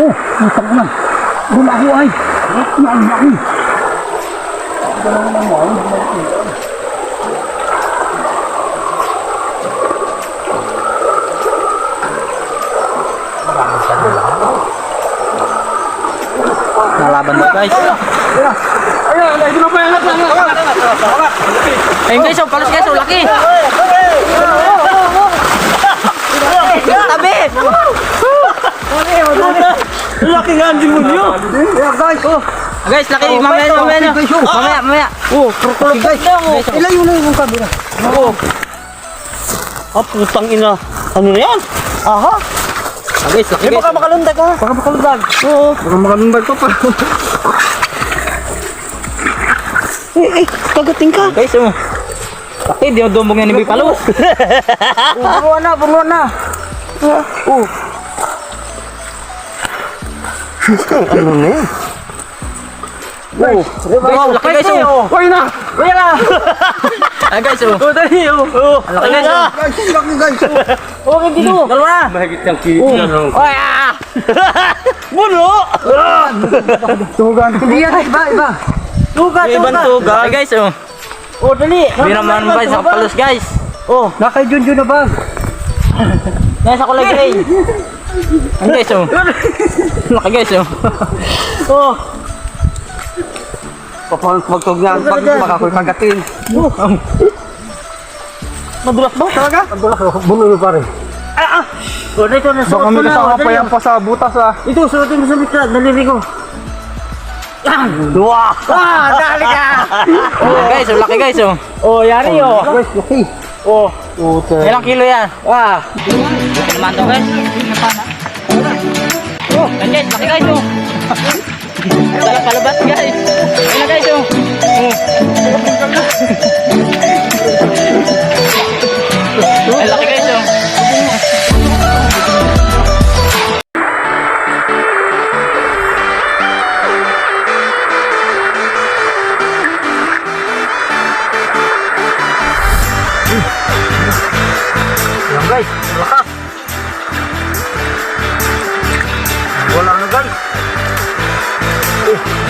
Oh, putang ina. Lumaho ay. Yan, laki. Nalaban mo guys. Ayun, ayun, ito na pa yan. Ayun guys, oh, palos guys, oh, laki. Tabi! Laki nga, hindi mo niyo. Yeah, guys. Oh, Ah, Guys, laki, mamaya, mamaya, no. mamaya, mamaya. oh, krokolog guys. Ilayo na yung camera. Oo. Ah, putang ina. Ano na yan? Aha. Ah, guys, laki Eh, guys. baka makalundag ha? Baka makalundag. Oo. Baka makalundag pa pa. eh, eh, kagating ka. Guys, oh. Laki, di mo dumbong yan ni Boy Palos. Buruan na, buruan na. Oh. Ano na yan? Oh, Guys, laki guys, oh. Uy na! Uy na! Ah, guys, oh. Oh, dali, oh. Oh, Ang laki guys, oh. Guys, laki guys. Oh, hindi ko. Dalawa na. Mahigit yung kito. Oh. Oy, ah! Buno! Tugan. Hindi yan, iba, iba. Tugan, Ibang tuga. Ay, guys, oh. Oh, dali. Di naman ba sa palos, guys. Oh, nakay Junjun na bag. Nasa kulay gray. Ay, guys, oh. Laki guys, oh. Oh. Papalang magtog yan, pag makakoy kagatin. Oh. Madulas ba talaga? Madulas, bunulo pa rin. Ah, ah! Oh, dito na, Baka may pa yan pa sa butas ah. Ito, suotin mo sa mitra, daliri ko. Dua! Ah, dali ka! Oh, guys, oh. Laki guys, oh. Oh, yari oh. Guys, okay. Oh, puta. Ilang kilo yan? Ah, Laki naman to, guys. Oh, yan guys, laki guys, oh. Dalang kalabas, guys. Yan guys, oh. Laki guys, oh.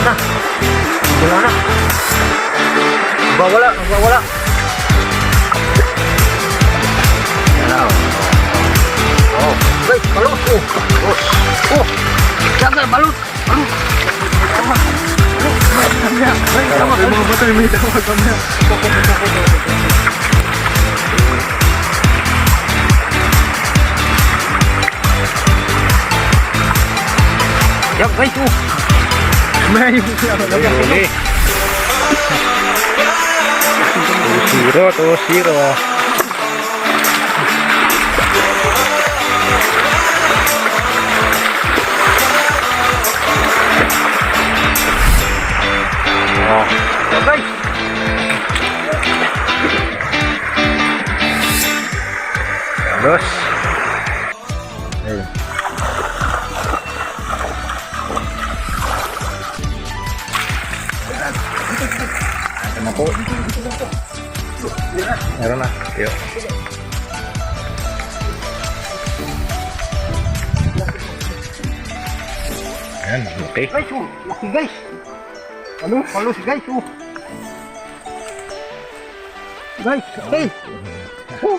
Na. Wala na. Bawala, bawala. Yan na. Oh, guys, balot. Oh, oh, oh. Yan guys, balot. Balot. Yung mga bato yung may tawag kami. Yan guys, oh. May yung siya. Huli. Zero, to zero. Yan guys. Dos. Ito na po. Meron na. Yo. Ayan, okay. Guys, oh. Laki guys. Ano? Palos guys, oh. Guys, okay. Oh.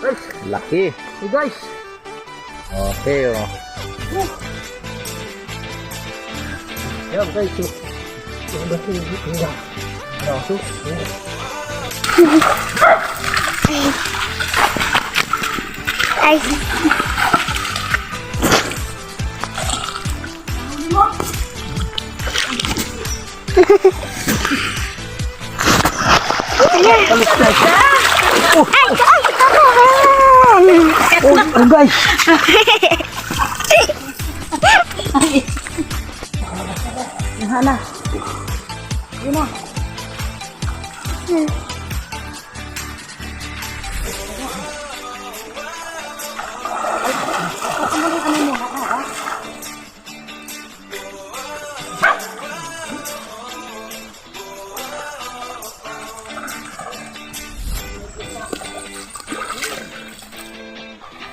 Guys, Laki. hey guys. Okay, oh. Yan guys, oh. Yan ba ito yung yan? Braso. Oh guys.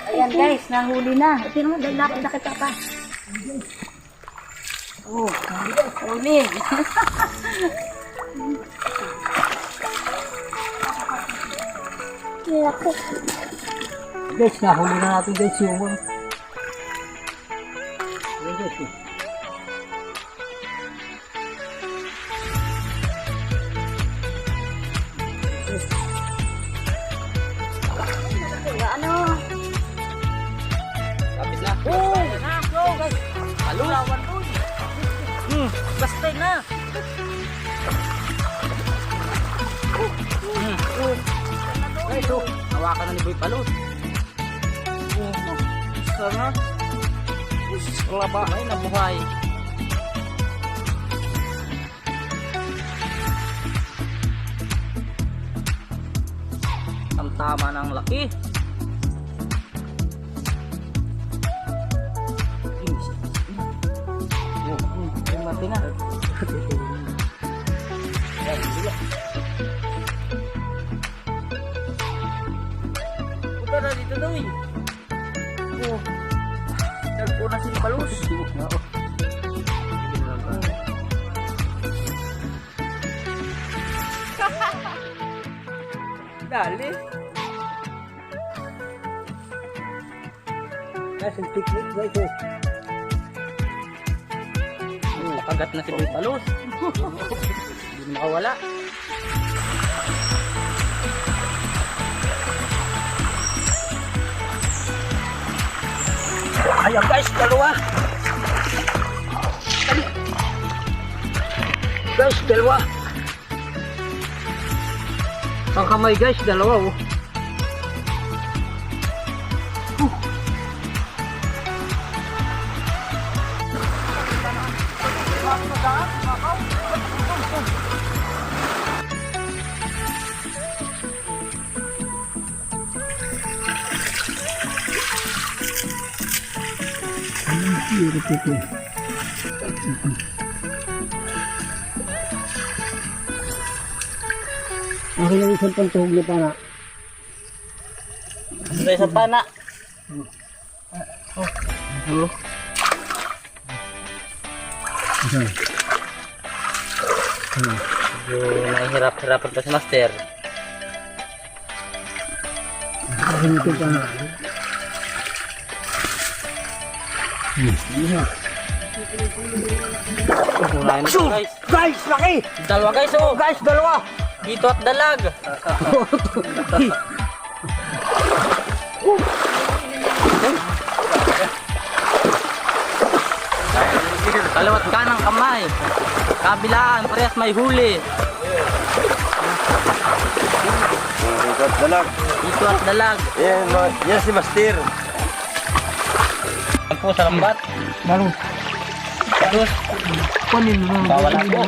Ayan guys, nahuli na. Ito naman, dahil lapit na kita pa. Oh, huli. Laki. Guys, nahuli na natin guys yung one. Ayan, guys, eh. Ano? Kapit na. Oh, na, go, guys. Halo. Lawan doon. Hmm. Basta na. Guys, oh. Hawakan na ni Boy Palos. Sana. Laba. Ay, nabuhay. Ang tama ng laki. Yung mati na. Punta na dito daw eh. Oh. Nagpo na si Palos. Dali. Guys, yung picnic guys, oh. Oh, kagat na si Boy Palos. Hindi makawala. Ayan guys, dalawa. Guys, dalawa. Ang kamay guys, dalawa oh. Ako lang isang pantuhog na pana. Sa isa pa na. Oh. Medyo nahihirap-hirapan pa si Master. Ako nito pana. Kunain na siya, guys. Guys, laki! Dalawa guys, oh. Guys, dalawa! Dito at dalag. Kalawat kanang kamay. Kabilaan, parehas may huli. Ikot dalag. Dito at dalag. Ma- yan si Master. Po sa lambat. Lalo. Tapos, Kunin mo. bawal na po.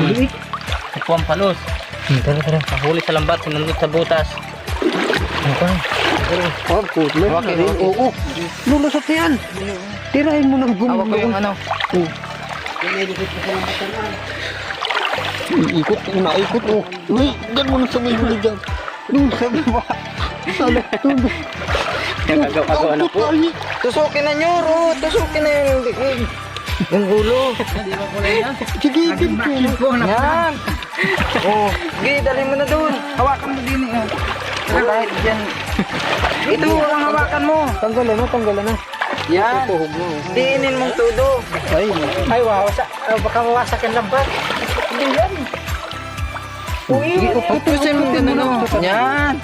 Liit. Ito ang palos. Tara, tara. Nahuli sa lambat, sinunod sa butas. Oh, putlo. Hawakin, hawakin. Oo. Lulusot yan. Tirahin mo ng Hawak ko bumulong. yung ano. Ikot, unaikot oh. Uy, dyan mo na sa may huli dyan. Doon sa baba. Sala, doon. Nagagawa na po. Tusukin na nyo, Ro. Tusukin na yung liig. Yung ulo. Sige, sige. Yan. Oh, sige, dali mo na doon. Hawakan mo din eh. Oh, kahit dyan. Ito, ang hawakan mo. Tanggalan na, tanggalan na. Yan. Diinin mong tudo. Ay, ay wow. Sa, uh, baka mawasak yung lambat. Hindi yan. Uy, pupusin mo din ano. Yan.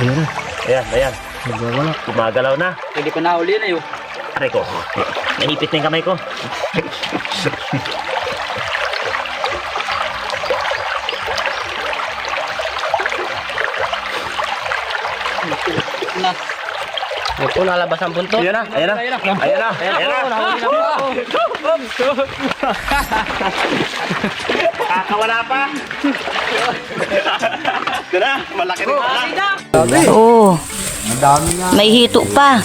Ayan, ayan. Nagwawala. Gumagalaw na. Hindi ko nahuli na yun. Aray ko. Naipit na yung kamay ko. Na. Ito, lalabas ang buntot. Ayan na, ayan na. Ayan na, ayan na. Ayan na. Na po. Kakawala pa. Ito na, malaki rin na. Oo. May hito pa.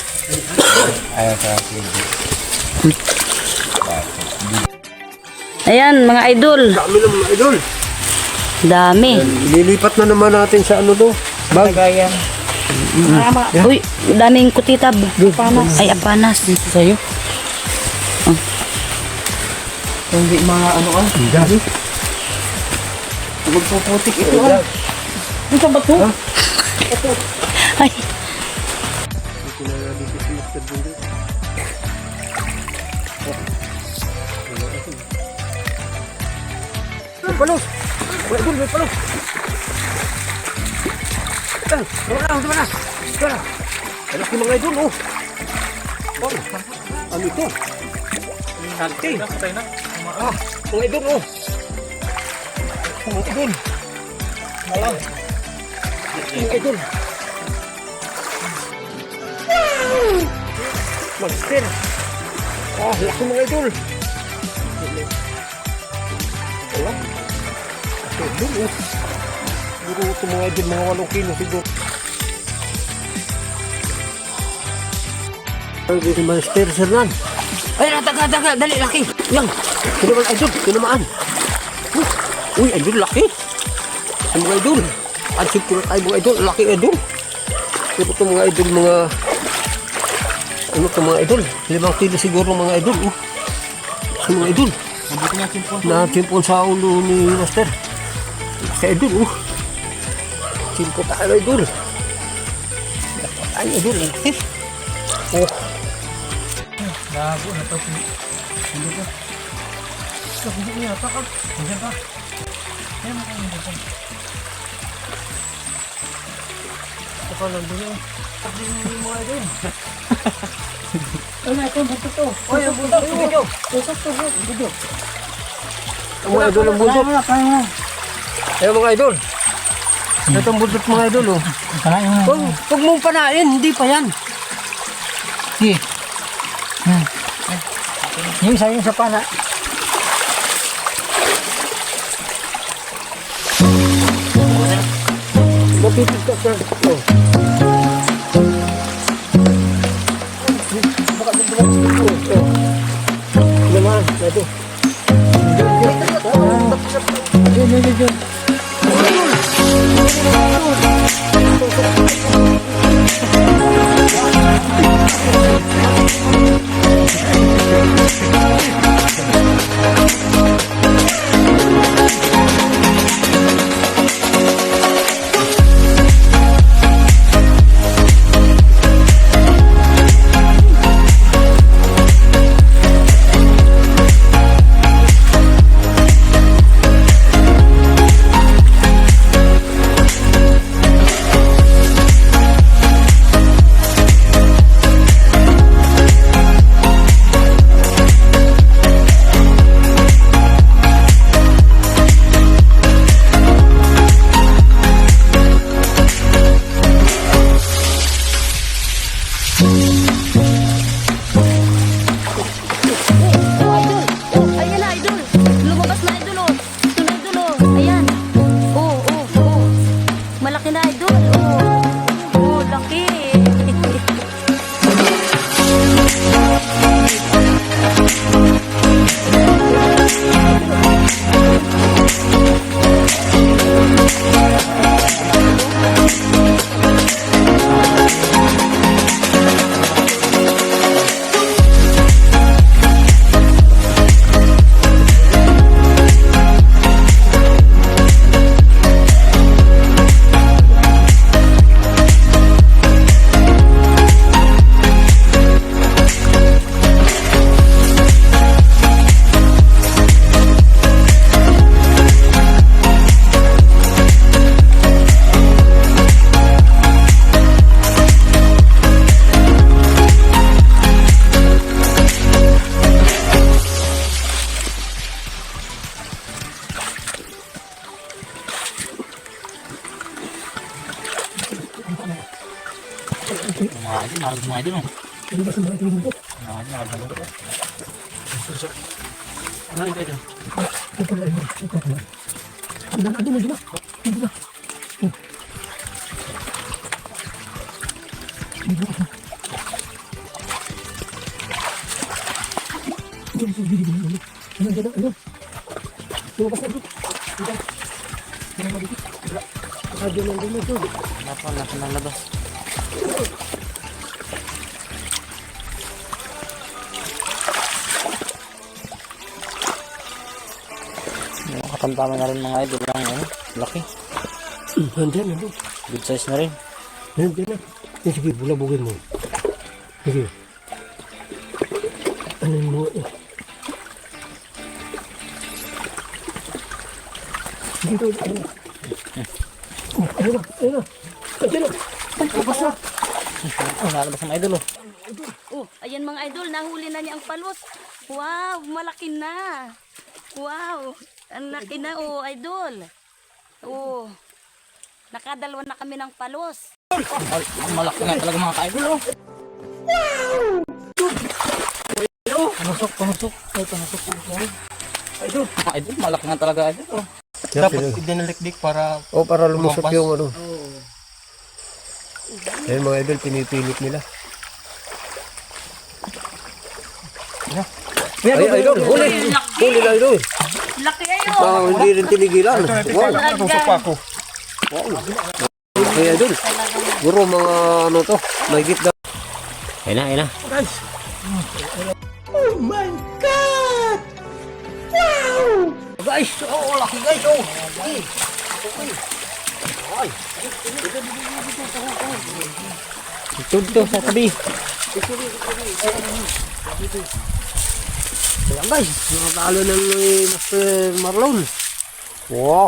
Ayan, mga idol. Dami ng mga idol. Dami. Lilipat na naman natin sa ano to. Bag. Kagayan. Uy, daming kutitab. Apanas. Ay, apanas. Dito sa'yo. Hindi mga ano ah. Dami. Magpuputik ito ah. Ano sa bato? Ay, Palos. May palos. Ito, wala na. Ito na. Malaki mga idol, oh. Oh, ano ito? Salty. Ah, mga idol, oh. Mga idol. Malang. Mga idol. Monster. Ah, laki mga idol. Wala. Idol, oh. Siguro ito mga idol, mga walong kilo siguro. Ang si Master Sernan. Ay, nataga, taga, dali, laki. Yan. Tinamaan, idol, tinamaan. Uy, uy, idol, laki. Ang mga idol. At siguro tayo mga idol, laki idol. Siguro ito mga idol, mga... Ano ito mga idol? Limang kilo siguro mga idol. Oh. Sa mga idol. Na timpon sa ulo ni Master. Laki idol, oh. Timpo tayo idol. Dapat tayo idol, laki. Oh. Gago na to. Hindi ko. Ito, hindi. Taka. Hindi ka. Ayan, ayan, ayan. Ito pa lang doon eh. Hindi mo kayo doon. Ano ito? Buto to. Oy, ang buto. Video. Tusok to. Video. Ang mga idol ang bundot. Kaya kaya mga idol. Ito ang bundot mga idol, oh. Kaya mo. Huwag, huwag mong panain, hindi pa yan. Sige. Hmm. Yung isa yung sa pana. Mapipig ka sa... Oh. Baka sa buwan sa. Naman, ito. Yun, yun, yun. Oh, Ano ang ganda? Ano? Lumabas na dito. Diyan. Diyan na dito. Nakadyo lang din ito. Napa, napa nalabas. Nakatantama na rin mga idol lang. Ano? Laki. Ganda na rin. Good size na rin. Ganda na. Eh, sige, bulabugin mo. Sige. Ano mo? Dito, dito. Oh, ayun na, ayun na. Ayun na. Oh, nalabas ang idol oh. Oh, ayan mga idol, nahuli na niya ang palos. Wow, malaki na. Wow, ang laki na oh, idol. Oh, nakadalawa na kami ng palos. Ay, malaki nga talaga mga ka-idol oh. Pamusok, pamusok. Ay, pamusok. Idol, mga idol, malaki nga talaga idol oh. Dapat idinalikdik para Oh, para lumusot yung ano. Ayun mga idol, pinipilit nila. Ay, idol, huli! Huli na idol! Laki ayo. Ah, hindi rin tinigilan. Wow! Talaga. Ay, idol. Puro mga ano to, may na. Ayun na, ayun na. Guys, oh, laki guys oh. Ito dito sa tabi. Ayan guys, nakatalo na ni Master Marlon. Wow!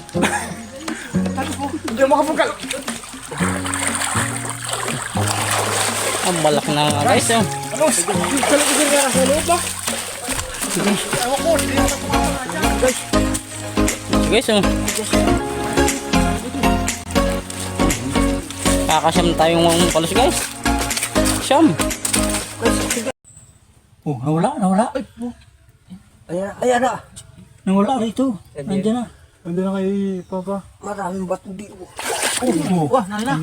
Ang malaki na nga guys oh. Guys oh. Kakasyam tayong palos guys. Siyam. Oh, nawala, nawala. Ayan, ayan na. Nawala rito. Nandiyan na. Nandun na kay Papa. Maraming bato dito. Oh, wah, nala.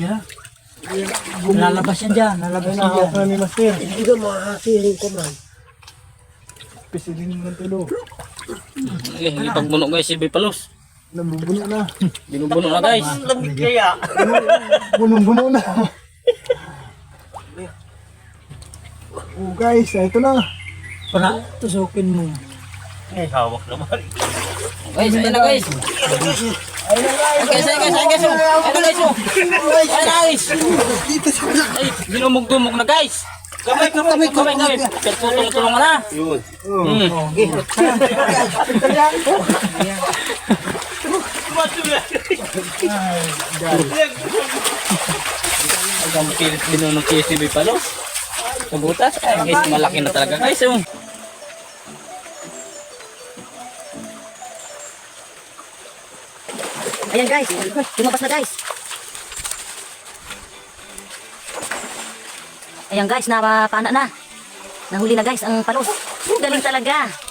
Lalabas yan dyan, lalabas yan dyan. Nakakapala ni Master. Hindi ka makakasiling ko man. Pisilin ng tulo. Eh, ipagbuno guys si Bipalos. Nambubuno na. Binubuno na guys. Bunong-buno na. oh guys, ito na. Para tusukin mo. Guys, ayun na guys. Ayun guys, ayun guys, ayun guys. oh. Ayun na guys. oh. Ayun na guys. Ay, binumog-dumog na guys. Kamay, kamay, kamay, kamay. Tulong-tulong na. Yun. Hmm. Ang pilit binunong KSB palo. Sa butas. Ay guys, malaki na talaga guys. Oh. Ayan guys, lumabas na guys. Ayan guys, napapana na. Nahuli na guys ang palos. Galing talaga.